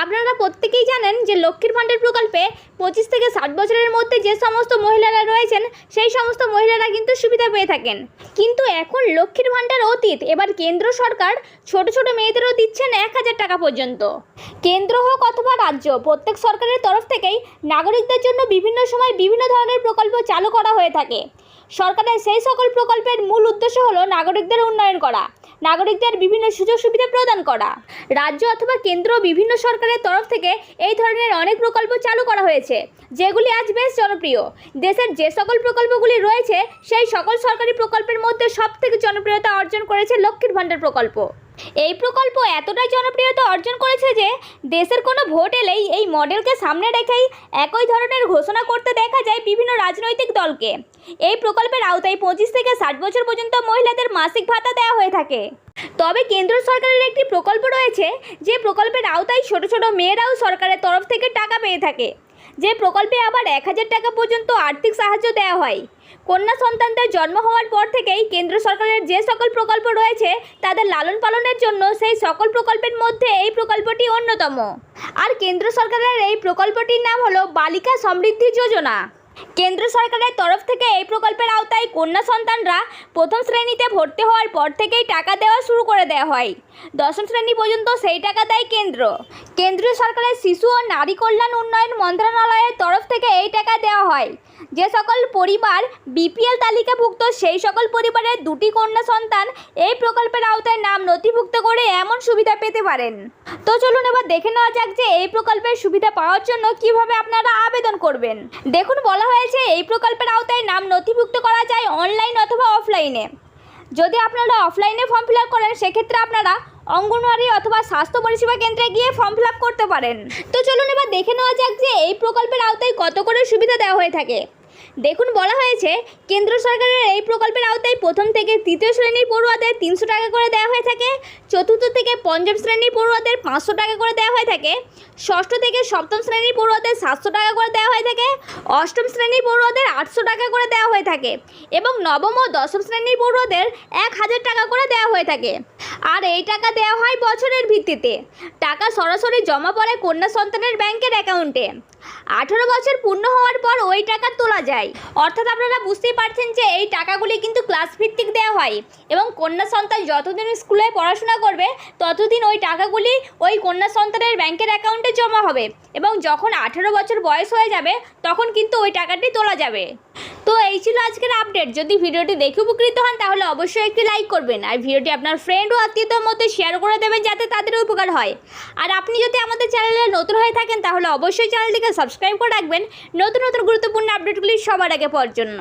আপনারা প্রত্যেকেই জানেন যে লক্ষ্মীর ভাণ্ডার প্রকল্পে পঁচিশ থেকে ষাট বছরের মধ্যে যে সমস্ত মহিলারা রয়েছেন, সেই সমস্ত মহিলারা কিন্তু সুবিধা পেয়ে থাকেন। কিন্তু এখন লক্ষ্মীর ভাণ্ডার অতীত, এবার কেন্দ্র সরকার ছোট ছোট মেয়েদেরও দিচ্ছেন এক হাজার টাকা পর্যন্ত। কেন্দ্র হোক অথবা রাজ্য, প্রত্যেক সরকারের তরফ থেকেই নাগরিকদের জন্য বিভিন্ন সময় বিভিন্ন ধরনের প্রকল্প চালু করা হয়ে থাকে। সরকারের সেই সকল প্রকল্পের মূল উদ্দেশ্য হলো নাগরিকদের উন্নয়ন করা। নাগরিকদের বিভিন্ন সুযোগ সুবিধা প্রদান করা। রাজ্য অথবা কেন্দ্র বিভিন্ন সরকারের তরফ থেকে এই ধরনের অনেক প্রকল্প চালু করা হয়েছে, যেগুলি আজ বেশ জনপ্রিয়। দেশের যে সকল প্রকল্পগুলি রয়েছে, সেই সকল সরকারি প্রকল্পের মধ্যে সবথেকে জনপ্রিয়তা অর্জন করেছে লক্ষ্মীর ভাণ্ডার প্রকল্প। এই প্রকল্প এতটাই জনপ্রিয়তা অর্জন করেছে যে দেশের কোনো ভোট এলেই এই মডেলকে সামনে রেখেই একই ধরনের ঘোষণা করতে দেখা যায় বিভিন্ন রাজনৈতিক দলকে। এই প্রকল্পের আওতায় পঁচিশ থেকে ষাট বছর পর্যন্ত মহিলাদের মাসিক ভাতা দেওয়া হয়ে থাকে। তবে কেন্দ্র সরকারের একটি প্রকল্প রয়েছে যে প্রকল্পের আওতায় ছোট ছোট মেয়েরাও সরকারের তরফ থেকে টাকা পেয়ে থাকে। যে প্রকল্পে আবার এক হাজার টাকা পর্যন্ত আর্থিক সাহায্য দেওয়া হয়। কন্যা সন্তানদের জন্ম হওয়ার পর থেকেই কেন্দ্র সরকারের যে সকল প্রকল্প রয়েছে, তাদের লালন পালনের জন্য সেই সকল প্রকল্পের মধ্যে এই প্রকল্পটি অন্যতম। আর কেন্দ্র সরকারের এই প্রকল্পটির নাম হলো বালিকা সমৃদ্ধি যোজনা। কেন্দ্র সরকারের তরফ থেকে এই প্রকল্পের আওতায় কন্যা সন্তানরা প্রথম শ্রেণীতে ভর্তি হওয়ার পর থেকেই টাকা দেওয়া শুরু করে দেওয়া হয়। দশম শ্রেণি পর্যন্ত সেই টাকা দেয় কেন্দ্র। কেন্দ্রীয় সরকারের শিশু ও নারী কল্যাণ উন্নয়ন মন্ত্রণালয়ের তরফ থেকে এই টাকা দেওয়া হয়। যে সকল পরিবার বিপিএল তালিকাভুক্ত, সেই সকল পরিবারের দুটি কন্যা সন্তান এই প্রকল্পের আওতায় নাম নথিভুক্ত করে এমন সুবিধা পেতে পারেন। তো চলুন এবার দেখে নেওয়া যাক যে এই প্রকল্পের সুবিধা পাওয়ার জন্য কীভাবে আপনারা আবেদন করবেন। দেখুন, বলা হয়েছে এই প্রকল্পের আওতায় নাম নথিভুক্ত করা যায় অনলাইন অথবা অফলাইনে। যদি আপনারা অফলাইনে ফর্ম ফিল করেন, সেক্ষেত্রে আপনারা অঙ্গনওয়াড়ি অথবা স্বাস্থ্য পরিষেবা কেন্দ্রে গিয়ে ফর্ম ফিল করতে পারেন। তো চলুন এবার দেখে নেওয়া যাক যে এই প্রকল্পের আওতায় কত করে সুবিধা দেওয়া হয়ে থাকে। দেখুন, বলা হয়েছে, কেন্দ্র সরকারের এই প্রকল্পের আওতায় প্রথম থেকে তৃতীয় শ্রেণির পড়ুয়াদের তিনশো টাকা করে দেওয়া হয়ে থাকে, চতুর্থ থেকে পঞ্চম শ্রেণির পড়ুয়াদের পাঁচশো টাকা করে দেওয়া হয়ে থাকে, ষষ্ঠ থেকে সপ্তম শ্রেণির পড়ুয়াদের সাতশো টাকা করে দেওয়া হয়ে থাকে, অষ্টম শ্রেণির পড়ুয়াদের আটশো টাকা করে দেওয়া হয়ে থাকে এবং নবম ও দশম শ্রেণির পড়ুয়াদের এক হাজার টাকা করে দেওয়া হয়ে থাকে। আর এই টাকা দেওয়া হয় বছরের ভিত্তিতে। টাকা সরাসরি জমা পড়ে কন্যা সন্তানের ব্যাংকের অ্যাকাউন্টে। আঠেরো বছর পূর্ণ হওয়ার পর ওই টাকা তোলা যায়। অর্থাৎ আপনারা বুঝতেই পারছেন যে এই টাকাগুলি কিন্তু ক্লাস ভিত্তিক দেওয়া হয় এবং কন্যা সন্তান যতদিন স্কুলে পড়াশোনা করবে, ততদিন ওই টাকাগুলি ওই কন্যা সন্তানের ব্যাংকের অ্যাকাউন্টে জমা হবে এবং যখন আঠেরো বছর বয়স হয়ে যাবে, তখন কিন্তু ওই টাকাটি তোলা যাবে। তো এই ছিল আজকের আপডেট যদি ভিডিওটি দেখে উপকৃত হন, তাহলে অবশ্যই একটি লাইক করবেন। আর ভিডিওটি আপনার ফ্রেন্ড ও আত্মীয়দের মধ্যে শেয়ার করে দেবেন যাতে তাদের উপকার হয়। আর আপনি যদি আমাদের চ্যানেলে নতুন হয়ে থাকেন, তাহলে অবশ্যই চ্যানেলটিকে সাবস্ক্রাইব করে রাখবেন। নতুন নতুন গুরুত্বপূর্ণ আপডেটগুলি সবার আগে পাওয়ার জন্য।